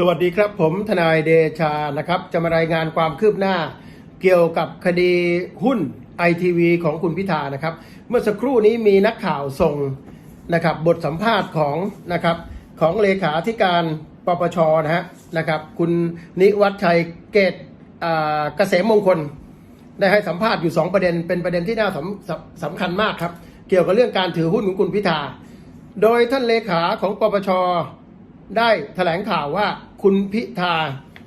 สวัสดีครับผมทนายเดชานะครับ จะมารายงานความคืบหน้า เกี่ยวกับคดีหุ้นไอทีวีของคุณพิธานะครับ เมื่อสักครู่นี้มีนักข่าวส่งนะครับ บทสัมภาษณ์ของนะครับของเลขาธิการปปชนะฮะนะครับ คุณนิวัฒชัยเกตอ่าเกษมมงคล ได้ให้สัมภาษณ์อยู่ 2 ประเด็น เป็นประเด็นที่น่าสำสำสำคัญมากครับ เกี่ยวกับเรื่องการถือหุ้นของคุณพิธา โดยท่านเลขาของปปช ได้แถลงข่าวว่าคุณพิธา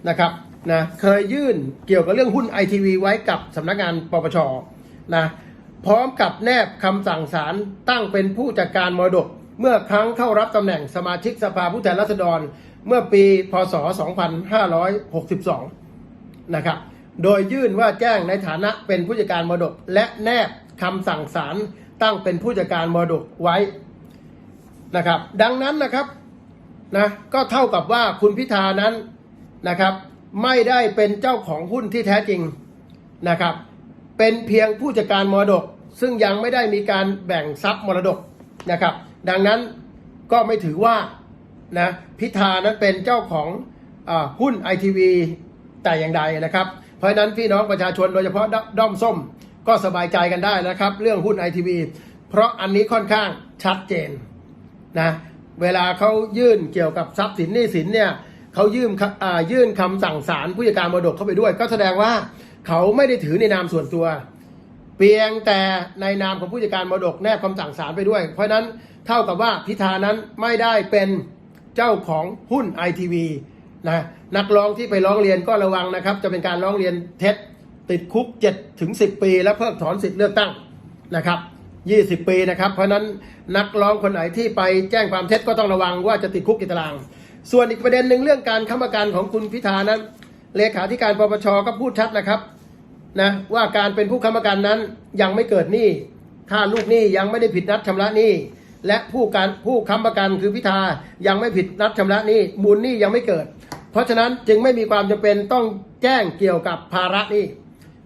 นะครับนะเคยยื่นเกี่ยวกับเรื่องหุ้นไอทีวีไว้กับสำนักงานปปชนะพร้อมกับแนบคำสั่งศาลตั้งเป็นผู้จัดการมรดก เมื่อครั้งเข้ารับตำแหน่งสมาชิกสภาผู้แทนราษฎร เมื่อปีพศ 2562 นะครับ โดยยื่นว่าแจ้งในฐานะเป็นผู้จัดการมรดก และแนบคำสั่งศาลตั้งเป็นผู้จัดการมรดกไว้นะครับ ดังนั้นนะครับ นะก็เท่ากับว่าคุณพิธานั้นนะครับ ไม่ได้เป็นเจ้าของหุ้นที่แท้จริงนะครับ เป็นเพียงผู้จัดการมรดก ซึ่งยังไม่ได้มีการแบ่งทรัพย์มรดกนะครับ ดังนั้นก็ไม่ถือว่านะพิธานั้นเป็นเจ้าของอหุ้นไอทีวีแต่อย่างใดนะครับ เพราะฉะนั้นพี่น้องประชาชนโดยเฉพาะดด้อมส้มก็สบายใจกันได้นะครับ เรื่องหุ้นไอทีวีเพราะอันนี้ค่อนข้างชัดเจนนะ เวลาเขายื่นเกี่ยวกับทรัพย์สินหนี้สินเนี่ยเขายื่นอ่ายื่นคำสั่งศาลผู้จัดการมรดกเข้าไปด้วย ก็แสดงว่าเขาไม่ได้ถือในนามส่วนตัว เพียงแต่ในนามของผู้จัดการมรดกแนบคำสั่งศาลไปด้วย เพราะนั้นเท่ากับว่าพิธานั้นไม่ได้เป็นเจ้าของหุ้นไอทีวีนะนักร้องที่ไปร้องเรียนก็ระวังนะครับ จะเป็นการร้องเรียนเท็จติดคุก7ถึง10 ปี และเพิกถอนสิทธิ์เลือกตั้งนะครับ 20 ปีนะครับ เพราะนั้นนักร้องคนไหนที่ไปแจ้งความเท็จก็ต้องระวังว่าจะติดคุกกี่ตาราง ส่วนอีกประเด็นหนึ่งเรื่องการค้ำประกันของคุณพิธานั้น เลขาธิการปปชก็พูดชัดนะครับนะว่าการเป็นผู้ค้ำประกันนั้นยังไม่เกิดหนี้ถ้าลูกหนี้ยังไม่ได้ผิดนัดชำระหนี้และผู้การผู้ค้ำประกันคือพิธายังไม่ผิดนัดชำระหนี้มูลหนี้ยังไม่เกิด เพราะฉะนั้นจึงไม่มีความจำเป็นต้องแจ้งเกี่ยวกับภาระหนี้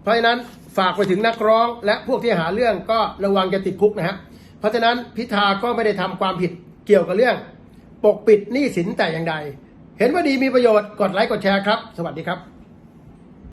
เพราะฉะนั้นฝากไปถึงนักร้องและพวกที่หาเรื่องก็ระวังจะติดคุกนะฮะเพราะฉะนั้นพิธาก็ไม่ได้ทำความผิดเกี่ยวกับเรื่อง ปกปิดหนี้สินแต่อย่างใด เห็นว่าดีมีประโยชน์กดไลค์กดแชร์ครับ สวัสดีครับ